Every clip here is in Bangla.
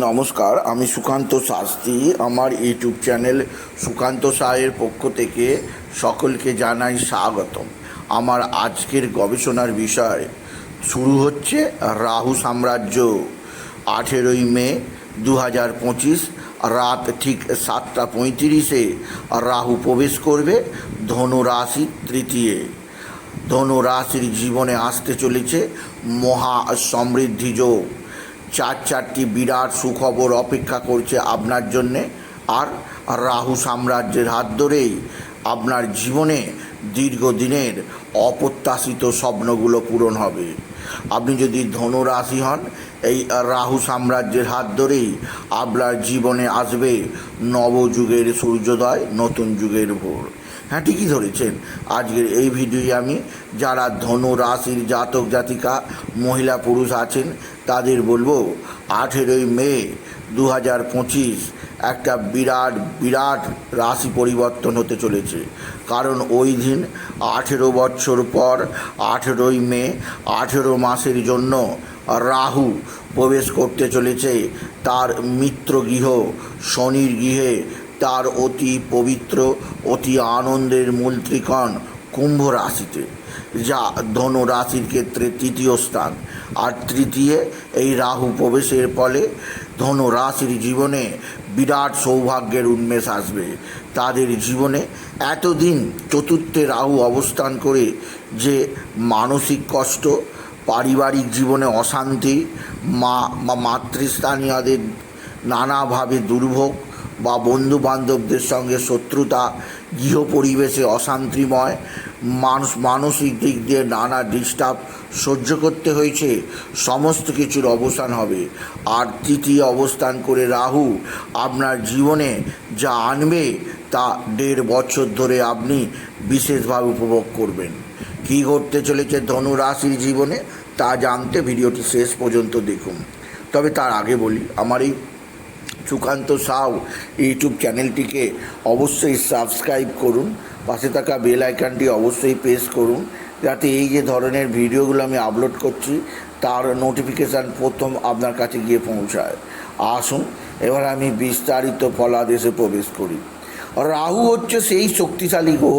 নমস্কার, আমি সুকান্ত শাস্ত্রী। আমার ইউটিউব চ্যানেল সুকান্ত সাহের পক্ষ থেকে সকলকে জানাই স্বাগতম। আমার আজকের গবেষণার বিষয় শুরু হচ্ছে রাহু সাম্রাজ্য। আঠেরোই মে দু হাজার পঁচিশ, রাত ঠিক সাতটা পঁয়ত্রিশে রাহু প্রবেশ করবে ধনু রাশি তৃতীয়। ধনু রাশির জীবনে আসতে চলেছে মহা সমৃদ্ধি যোগ। চার চারটি বিরাট সুখবর অপেক্ষা করছে আপনার জন্যে। আর রাহু সাম্রাজ্যের হাত ধরেই আপনার জীবনে দীর্ঘদিনের অপ্রত্যাশিত স্বপ্নগুলো পূরণ হবে। আপনি যদি ধনুরাশি হন, এই রাহু সাম্রাজ্যের হাত ধরেই আপনার জীবনে আসবে নবযুগের সূর্যোদয়, নতুন যুগের ভোর। হ্যাঁ ঠিকই ধরেছেন। আজকের এই ভিডিওয়ে আমি, যারা ধনু রাশির জাতক জাতিকা, মহিলা পুরুষ আছেন, তাদের বলব, আঠেরোই মে দু হাজার পঁচিশ একটা বিরাট বিরাট রাশি পরিবর্তন হতে চলেছে। কারণ ওই দিন আঠেরো বছর পর, আঠেরোই মে, আঠেরো মাসের জন্য রাহু প্রবেশ করতে চলেছে। তার মিত্র গৃহ, শনির গৃহে তার অতি পবিত্র, অতি আনন্দের মূল ত্রিকোণ কুম্ভ রাশিতে যা ধনু রাশির ক্ষেত্রে তৃতীয় স্থান। আর তৃতীয়, এই রাহু প্রবেশের ফলে ধনু রাশির জীবনে বিরাট সৌভাগ্যের উন্মেষ আসবে। তাদের জীবনে এতদিন চতুর্থে রাহু অবস্থান করে যে মানসিক কষ্ট, পারিবারিক জীবনে অশান্তি মা, মাতৃস্থানীয়দের নানাভাবে দুর্ভোগ বা বন্ধু বান্ধবদের সঙ্গে শত্রুতা গৃহ পরিবেশে অশান্তিময়, মানুষ মানসিক দিক দিয়ে নানা ডিস্টার্ব সহ্য করতে হয়েছে, সমস্ত কিছুর অবসান হবে। আর তৃতীয় অবস্থান করে রাহু, আপনার জীবনে যা আনবে তা দেড় বছর ধরে আপনি বিশেষভাবে উপভোগ করবেন। কী ঘটতে চলেছে ধনু রাশির জীবনে তা জানতে ভিডিওটি শেষ পর্যন্ত দেখুন। তবে তার আগে বলি, আমার এই সুকান্ত সাউ ইউটিউব চ্যানেলটিকে অবশ্যই সাবস্ক্রাইব করুন। পাশে থাকা বেল আইকনটি অবশ্যই প্রেস করুন। যাতে এই যে ধরনের ভিডিওগুলো আমি আপলোড করছি, তার নোটিফিকেশান প্রথম আপনার কাছে গিয়ে পৌঁছায়। আসুন, এবার আমি বিস্তারিত ফলাদেশে প্রবেশ করি। রাহু হচ্ছে সেই শক্তিশালী গ্রহ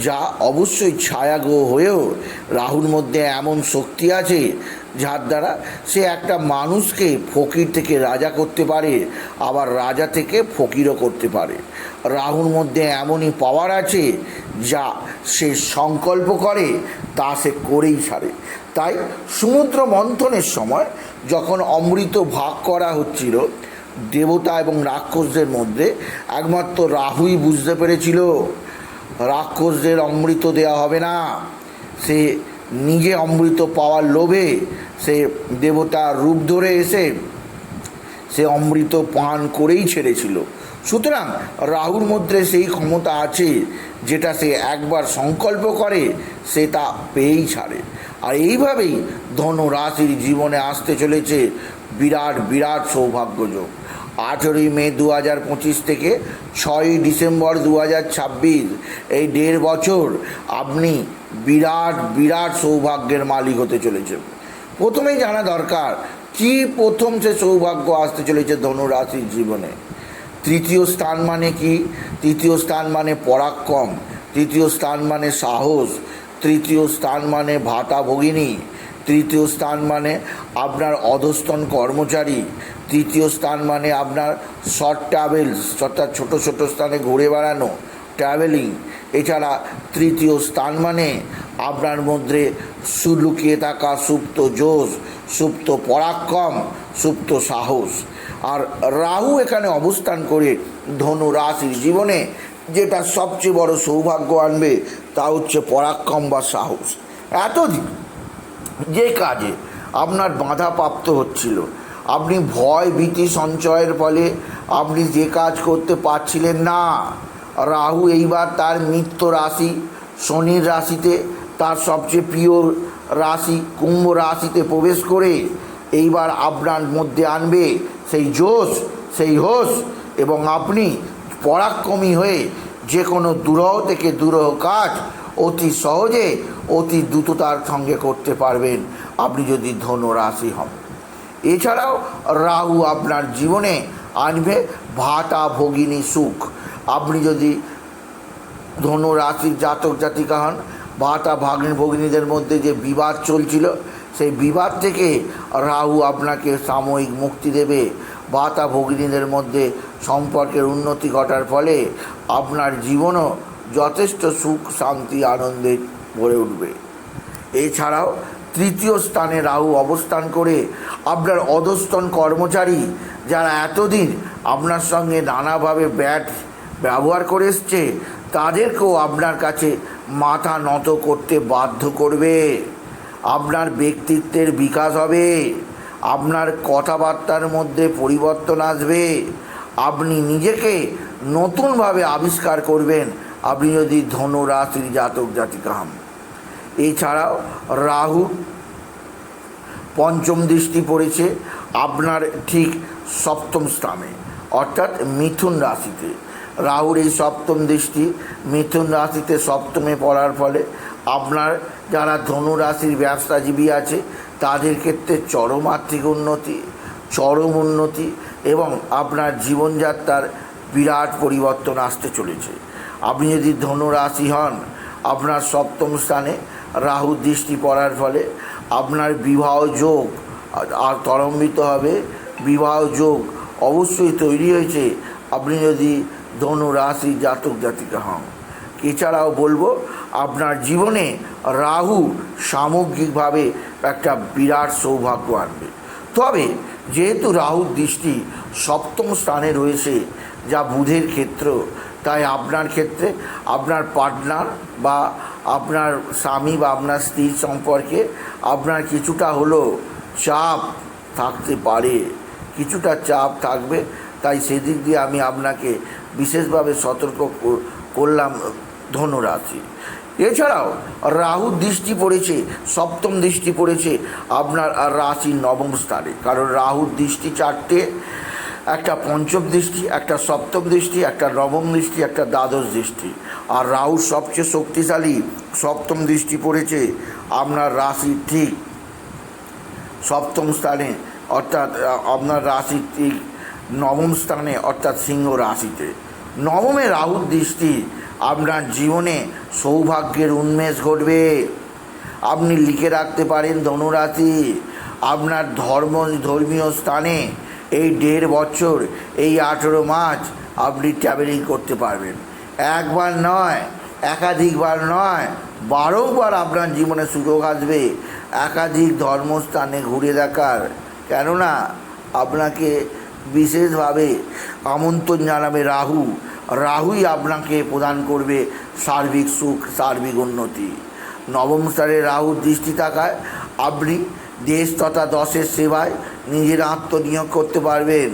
যা অবশ্যই ছায়া গ্রহ হয়েও রাহুর মধ্যে এমন শক্তি আছে, যার দ্বারা সে একটা মানুষকে ফকির থেকে রাজা করতে পারে, আবার রাজা থেকে ফকিরও করতে পারে। রাহুর মধ্যে এমনই পাওয়ার আছে, যা সে সংকল্প করে, তা সে করেই ছাড়ে। তাই সমুদ্র মন্থনের সময় যখন অমৃত ভাগ করা হচ্ছিল, দেবতা এবং রাক্ষসদের মধ্যে একমাত্র রাহুই বুঝতে পেরেছিল রাক্ষসদের অমৃত দেওয়া হবে না। সে নিজে অমৃত পাওয়ার লোভে সে দেবতার রূপ ধরে এসে সে অমৃত পান করেই ছেড়েছিল। সুতরাং রাহুর মধ্যে সেই ক্ষমতা আছে যেটা সে একবার সংকল্প করে, সে তা পেয়েই ছাড়ে। আর এইভাবেই ধনু রাশির জীবনে আসতে চলেছে বিরাট বিরাট সৌভাগ্যযোগ আঠেরোই মে দু হাজার পঁচিশ থেকে ছয়ই ডিসেম্বর দু হাজার ছাব্বিশ। এই দেড় বছর আপনি বিরাট বিরাট সৌভাগ্যের মালিক হতে চলেছে প্রথমেই জানা দরকার, কি প্রথম সে সৌভাগ্য আসতে চলেছে ধনুরাশির জীবনে? তৃতীয় স্থান মানে কি? তৃতীয় স্থান মানে পরাক্রম, তৃতীয় স্থান মানে সাহস, তৃতীয় স্থান মানে ভাতা ভগিনী তৃতীয় স্থান মানে আপনার অধস্তন কর্মচারী। তৃতীয় স্থান মানে আপনার শর্ট ট্রাভেলস অর্থাৎ ছোটো ছোটো স্থানে ঘুরে বেড়ানো ট্রাভেলিং এছাড়া তৃতীয় স্থান মানে আপনার মধ্যে সুলুকিয়ে থাকা সুপ্ত জোশ, সুপ্ত পরাক্রম, সুপ্ত সাহস। আর রাহু এখানে অবস্থান করে ধনু রাশির জীবনে, যেটা সবচেয়ে বড় সৌভাগ্য আনবে, তা হচ্ছে পরাক্রম বা সাহস। এতদিন যে কাজে আপনার বাধা প্রাপ্ত হচ্ছিল। আপনি ভয়, ভীতি, সঞ্চয়ের ফলে আপনি যে কাজ করতে পারছিলেন না। রাহু এইবার তার মিত্র রাশি, শনির রাশিতে তার সবচেয়ে প্রিয় রাশি, কুম্ভ রাশিতে প্রবেশ করে এইবার আপনার মধ্যে আনবে সেই জোশ, সেই হোশ এবং আপনি পরাক্রমী হয়ে যে কোনো দুরহ থেকে দুরহ কাজ অতি সহজে অতি দ্রুততার সঙ্গে করতে পারবেন আপনি যদি ধনু রাশি হন। এছাড়াও রাহু আপনার জীবনে আনবে ভাতা, ভগিনী, সুখ। আপনি যদি ধনু রাশির জাতক জাতিকা হন, ভাতা, ভাগ্নি, ভগিনীদের মধ্যে যে বিবাদ চলছিল, সেই বিবাদ থেকে রাহু আপনাকে সাময়িক মুক্তি দেবে। ভাতা, ভগিনীদের মধ্যে সম্পর্কের উন্নতি ঘটার ফলে আপনার জীবনও যথেষ্ট সুখ, শান্তি, আনন্দে ভরে উঠবে। এছাড়াও তৃতীয় স্থানে রাহু অবস্থান করে আপনার অধস্তন কর্মচারী যারা এতদিন আপনার সঙ্গে নানাভাবে ব্যাট ব্যবহার করে এসছে, তাদেরকেও আপনার কাছে মাথা নত করতে বাধ্য করবে। আপনার ব্যক্তিত্বের বিকাশ হবে। আপনার কথাবার্তার মধ্যে পরিবর্তন আসবে। আপনি নিজেকে নতুনভাবে আবিষ্কার করবেন আপনি যদি ধনু রাশির জাতক জাতিকা হন, এছাড়াও রাহু পঞ্চম দৃষ্টি পড়েছে আপনার ঠিক সপ্তম স্থানে, অর্থাৎ মিথুন রাশিতে। রাহুর এই সপ্তম দৃষ্টি মিথুন রাশিতে সপ্তমে পড়ার ফলে আপনার যারা ধনু রাশির ব্যবসাজীবী আছে, তাদের ক্ষেত্রে চরম আর্থিক উন্নতি, চরম উন্নতি এবং আপনার জীবনযাত্রার বিরাট পরিবর্তন আসতে চলেছে। আপনি যদি ধনুরাশি হন, আপনার সপ্তম স্থানে রাহু দৃষ্টি পড়ার ফলে আপনার বিবাহ যোগ আর তরম্বিত হবে। বিবাহ যোগ অবশ্যই তৈরি হয়েছে। আপনি যদি ধনু রাশি জাতক জাতিকা হন, এছাড়াও বলব আপনার জীবনে রাহু সামগ্রিকভাবে একটা বিরাট সৌভাগ্য আনবে। তবে যেহেতু রাহুর দৃষ্টি সপ্তম স্থানে রয়েছে, যা বুধের ক্ষেত্র তাই আপনার ক্ষেত্রে আপনার পার্টনার বা আপনার স্বামী বা আপনার স্ত্রীর সম্পর্কে আপনার কিছুটা হলেও চাপ থাকতে পারে, কিছুটা চাপ থাকবে। তাই সেদিক দিয়ে আমি আপনাকে বিশেষভাবে সতর্ক করলাম ধনুরাশি এছাড়াও রাহু দৃষ্টি পড়েছে, সপ্তম দৃষ্টি পড়েছে আপনার, রাশির নবম স্থানে। কারণ রাহুর দৃষ্টি চারটে একটা পঞ্চম দৃষ্টি, একটা সপ্তম দৃষ্টি, একটা নবম দৃষ্টি, একটা দ্বাদশ দৃষ্টি। আর রাহুর সবচেয়ে শক্তিশালী সপ্তম দৃষ্টি পড়েছে আপনার রাশির ঠিক সপ্তম স্থানে, অর্থাৎ আপনার রাশির ঠিক নবম স্থানে, অর্থাৎ সিংহ রাশিতে। নবমে রাহুর দৃষ্টি আপনার জীবনে সৌভাগ্যের উন্মেষ ঘটবে। আপনি লিখে রাখতে পারেন ধনুরাশি, আপনার ধর্ম, ধর্মীয় স্থানে এই দেড় বছর, এই আঠেরো মাস আপনি ট্রাভেলিং করতে পারবেন। একবার নয়, একাধিকবার নয়, বারোবার আপনার জীবনে সুযোগ আসবে। একাধিক ধর্মস্থানে ঘুরে দেখার। কেননা, আপনাকে বিশেষভাবে আমন্ত্রণ জানাবে রাহু। রাহুই আপনাকে প্রদান করবে সার্বিক সুখ, সার্বিক উন্নতি। নবম স্তরে রাহুর দৃষ্টি থাকায় আপনি দেশ তথা দশের সেবায় নিজের আত্মনিয়োগ করতে পারবেন।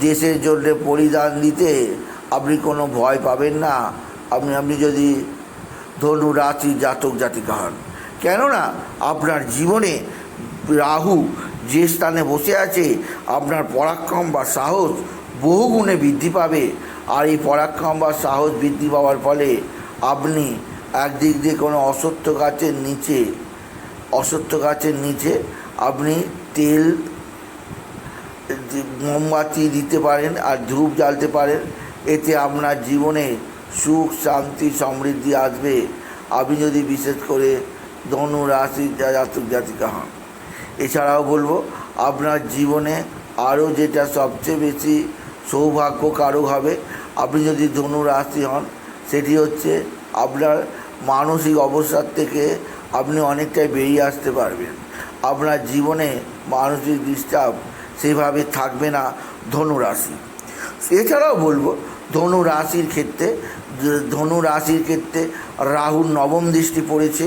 দেশের জন্য পরিদান দিতে আপনি কোনো ভয় পাবেন না। আপনি আপনি যদি ধনু রাশি জাতক জাতিকা হন। কেননা আপনার জীবনে রাহু যে স্থানে বসে আছে, আপনার পরাক্রম বা সাহস বহুগুণে বৃদ্ধি পাবে। আর এই পরাক্রম বা সাহস বৃদ্ধি পাওয়ার ফলে আপনি একদিক দিয়ে কোনো অসত্য গাছের নিচে, অসত্য গাছের নিচে আপনি তেল মোমবাতি দিতে পারেন আর ধূপ জ্বালতে পারেন, এতে আপনার জীবনে সুখ, শান্তি, সমৃদ্ধি আসবে। আপনি যদি বিশেষ করে ধনু রাশি জাতক জাতিকা হন, এছাড়াও বলব, আপনার জীবনে আরও যেটা সবচেয়ে বেশি সৌভাগ্য কারক হবে, আপনি যদি ধনু রাশি হন, সেটি হচ্ছে আপনার মানসিক অবসাদ থেকে আপনি অনেকটাই বেরিয়ে আসতে পারবেন। আপনার জীবনে মানসিক ডিস্টার্ব সেভাবে থাকবে না ধনু রাশি এছাড়াও বলব ধনু রাশির ক্ষেত্রে ধনু রাশির ক্ষেত্রে রাহুর নবম দৃষ্টি পড়েছে,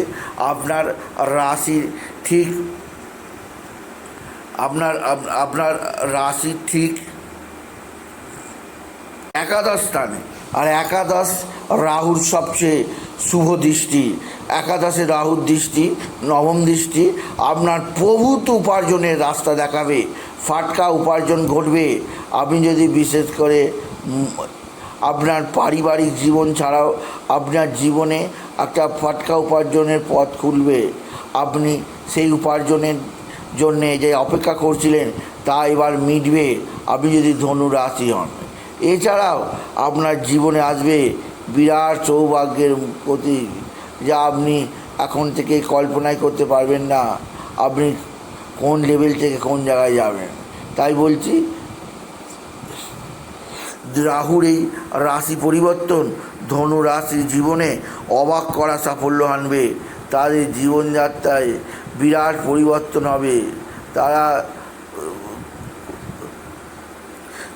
আপনার রাশির ঠিক, আপনার আপনার রাশির ঠিক একাদশ স্থানে। আর একাদশ রাহুর সবচেয়ে শুভ দৃষ্টি, একাদশে রাহুর দৃষ্টি, নবম দৃষ্টি, আপনার প্রভূত উপার্জনের রাস্তা দেখাবে ফাটকা উপার্জন ঘটবে। আপনি যদি বিশেষ করে আপনার পারিবারিক জীবন ছাড়াও আপনার জীবনে একটা ফাটকা উপার্জনের পথ খুলবে। আপনি সেই উপার্জনের জন্যে যে অপেক্ষা করছিলেন, তা এবার মিটবে। আপনি যদি ধনু রাশি হন। এছাড়াও আপনার জীবনে আসবে বিরাট সৌভাগ্যের প্রতীক, যা আপনি এখন থেকে কল্পনাই করতে পারবেন না। আপনি কোন লেভেল থেকে কোন জায়গায় যাবেন তাই বলছি, রাহুর এই রাশি পরিবর্তন ধনু রাশির জীবনে অবাক করা সাফল্য আনবে। তাদের জীবনযাত্রায় বিরাট পরিবর্তন হবে। তারা,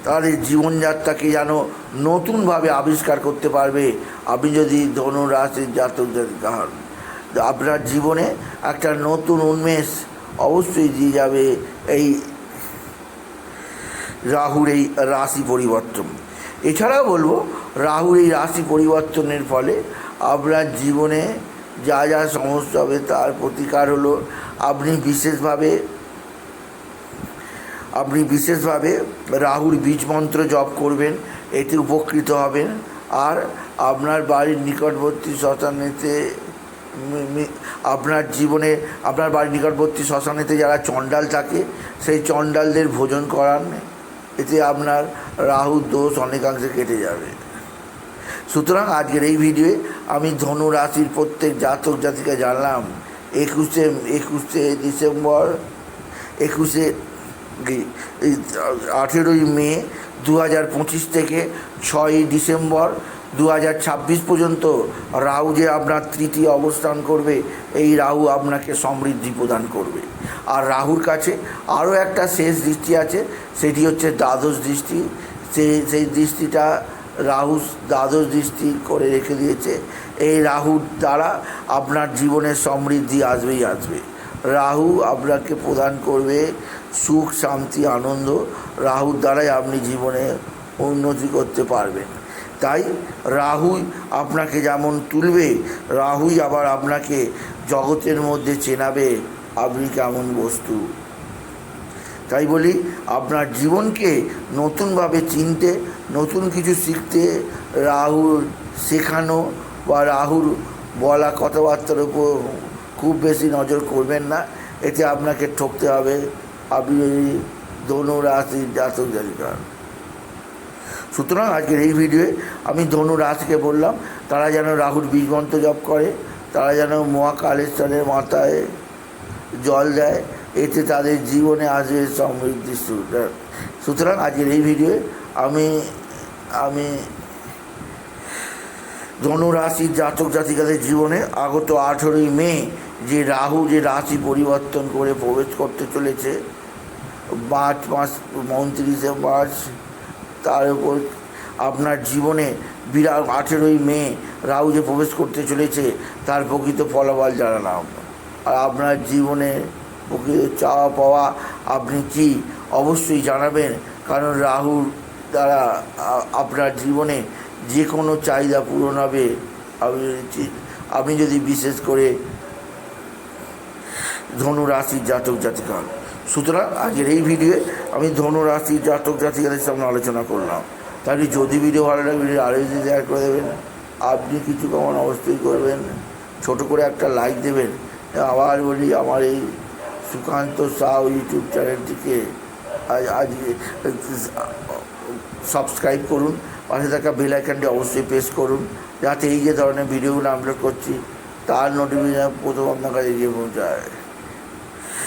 তাদের জীবনযাত্রাকে যেন নতুনভাবে আবিষ্কার করতে পারবে। আপনি যদি ধনু রাশির জাতক আপনার জীবনে একটা নতুন উন্মেষ অবশ্যই দিয়ে যাবে এই রাহুর এই রাশি পরিবর্তন। এছাড়াও বলব, রাহুর এই রাশি পরিবর্তনের ফলে আপনার জীবনে যা যা সমস্যা হবে তার প্রতিকার হলো। আপনি বিশেষভাবে আপনি বিশেষভাবে রাহুর বীজ মন্ত্র জপ করবেন, এতে উপকৃত হবেন। আর আপনার বাড়ির নিকটবর্তী শ্মশানেতে আপনার জীবনে, আপনার বাড়ির নিকটবর্তী শ্মশানেতে যারা চণ্ডাল থাকে, সেই চণ্ডালদের ভোজন করান। এতে আপনার রাহুর দোষ অনেকাংশে কেটে যাবে। সুতরাং আজকের এই ভিডিওয়ে আমি ধনু রাশির প্রত্যেক জাতক জাতিকে জানলাম, একুশে একুশে ডিসেম্বর, একুশে আঠেরোই মে দু হাজার পঁচিশ থেকে ছয়ই ডিসেম্বর দু হাজার ছাব্বিশ পর্যন্ত রাহু যে আপনার তৃতীয় অবস্থান করবে, এই রাহু আপনাকে সমৃদ্ধি প্রদান করবে। আর রাহুর কাছে আরও একটা শেষ দৃষ্টি আছে, সেটি হচ্ছে দ্বাদশ দৃষ্টি। সেই সেই দৃষ্টিটা রাহু দ্বাদশ দৃষ্টি করে রেখে দিয়েছে। এই রাহুর দ্বারা আপনার জীবনে সমৃদ্ধি আসবেই আসবে। রাহু আপনাকে প্রদান করবে সুখ, শান্তি, আনন্দ। রাহুর দ্বারাই আপনি জীবনে উন্নতি করতে পারবেন। তাই রাহুই আপনাকে যেমন তুলবে, রাহুই আবার আপনাকে জগতের মধ্যে চেনাবে। আপনি কেমন বস্তু? তাই বলি, আপনার জীবনকে নতুনভাবে চিনতে, নতুন কিছু শিখতে রাহুর শেখানো বা রাহুর বলা কথাবার্তার উপর খুব বেশি নজর করবেন না। এতে আপনাকে ঠকতে হবে। আপনি যদি ধনু রাশির জাতক জাতিকা। হন। সুতরাং আজকের এই ভিডিওয়ে আমি ধনু রাজকে বললাম, তারা যেন রাহুর বীজমন্ত্র জপ করে, তারা যেন মহাকালেশ্বরের মাথায় জল দেয়, এতে তাদের জীবনে আসবে সমৃদ্ধি সুতরাং আজকের এই ভিডিওয়ে আমি আমি ধনু রাশির জাতক জাতিকাদের জীবনে আগত আঠেরোই মে যে রাহু যে রাশি পরিবর্তন করে প্রবেশ করতে চলেছে মার্চ মাস উনত্রিশে মার্চ তার উপর আপনার জীবনে বিরাট আঠেরোই মে রাহু যে প্রবেশ করতে চলেছে, তার প্রকৃত ফলাফল জানালাম আর আপনার জীবনে প্রকৃত চাওয়া পাওয়া আপনি কি? অবশ্যই জানাবেন, কারণ রাহুর দ্বারা আপনার জীবনে যে কোনো চাহিদা পূরণ হবে। আপনি আপনি যদি বিশেষ করে ধনু রাশির জাতক জাতিকা। সুতরাং আজকের এই ভিডিওয়ে আমি ধনু রাশির জাতক জাতিকাদের সামনে আলোচনা করলাম। তাহলে যদি ভিডিও ভালো লাগে ভিডিও আরও যদি শেয়ার করে দেবেন। আপনি কিছু কেমন অবশ্যই করবেন। ছোট করে একটা লাইক দেবেন। আবার বলি, আমার এই সুকান্ত সাউ ইউটিউব চ্যানেলটিকে আজ সাবস্ক্রাইব করুন। পাশে থাকা বেল আইকনটি অবশ্যই প্রেস করুন। যাতে এই যে ধরনের ভিডিওগুলো আপলোড করছি, তার নোটিফিকেশন প্রথম আপনার কাছে গিয়ে পৌঁছায়।